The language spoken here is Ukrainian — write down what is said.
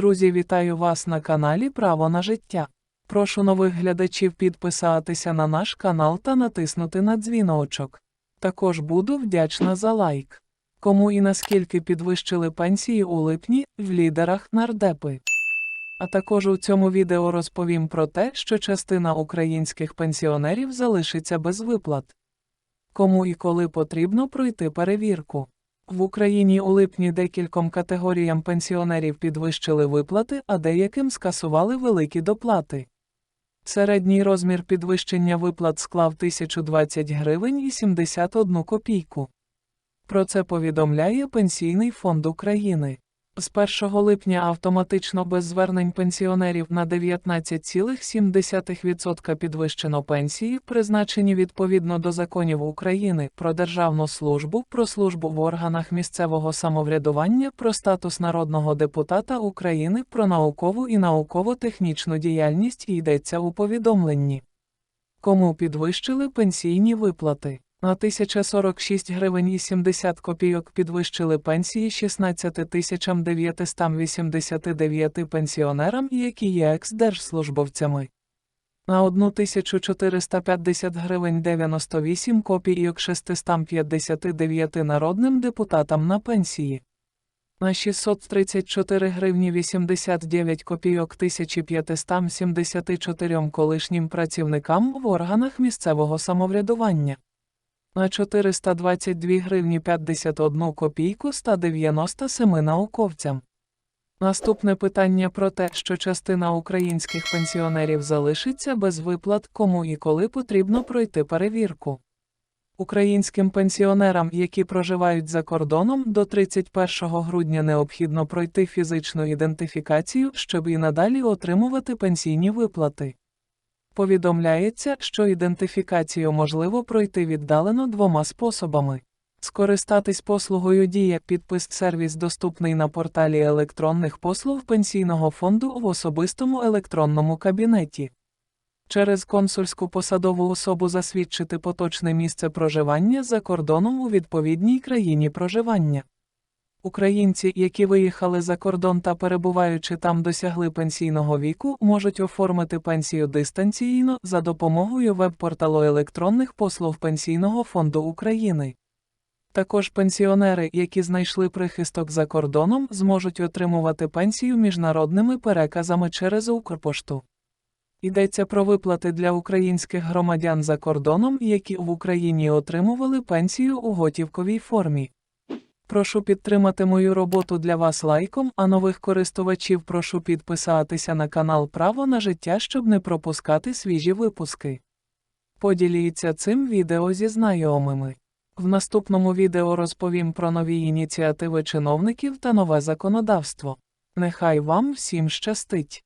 Друзі, вітаю вас на каналі Право на життя. Прошу нових глядачів підписатися на наш канал та натиснути на дзвіночок. Також буду вдячна за лайк. Кому і наскільки підвищили пенсії у липні в лідерах нардепи. А також у цьому відео розповім про те, що частина українських пенсіонерів залишиться без виплат. Кому і коли потрібно пройти перевірку. В Україні у липні декільком категоріям пенсіонерів підвищили виплати, а деяким скасували великі доплати. Середній розмір підвищення виплат склав 1020 гривень і 71 копійку. Про це повідомляє Пенсійний фонд України. З 1 липня автоматично без звернень пенсіонерів на 19,7% підвищено пенсії, призначені відповідно до законів України про державну службу, про службу в органах місцевого самоврядування, про статус народного депутата України, про наукову і науково-технічну діяльність йдеться у повідомленні. Кому підвищили пенсійні виплати? На 1046 гривень і 70 копійок підвищили пенсії 16 989 пенсіонерам, які є екс-держслужбовцями. На 1450 гривень 98 копійок 659 народним депутатам на пенсії. На 634 гривні 89 копійок 1574 колишнім працівникам в органах місцевого самоврядування на 422 гривні 51 копійку 197 науковцям. Наступне питання про те, що частина українських пенсіонерів залишиться без виплат, кому і коли потрібно пройти перевірку. Українським пенсіонерам, які проживають за кордоном, до 31 грудня необхідно пройти фізичну ідентифікацію, щоб і надалі отримувати пенсійні виплати. Повідомляється, що ідентифікацію можливо пройти віддалено двома способами. Скористатись послугою Дія підпис сервіс доступний на порталі електронних послуг Пенсійного фонду в особистому електронному кабінеті. Через консульську посадову особу засвідчити поточне місце проживання за кордоном у відповідній країні проживання. Українці, які виїхали за кордон та перебуваючи там досягли пенсійного віку, можуть оформити пенсію дистанційно за допомогою веб-порталу електронних послуг Пенсійного фонду України. Також пенсіонери, які знайшли прихисток за кордоном, зможуть отримувати пенсію міжнародними переказами через Укрпошту. Йдеться про виплати для українських громадян за кордоном, які в Україні отримували пенсію у готівковій формі. Прошу підтримати мою роботу для вас лайком, а нових користувачів прошу підписатися на канал Право на життя, щоб не пропускати свіжі випуски. Поділіться цим відео зі знайомими. В наступному відео розповім про нові ініціативи чиновників та нове законодавство. Нехай вам всім щастить!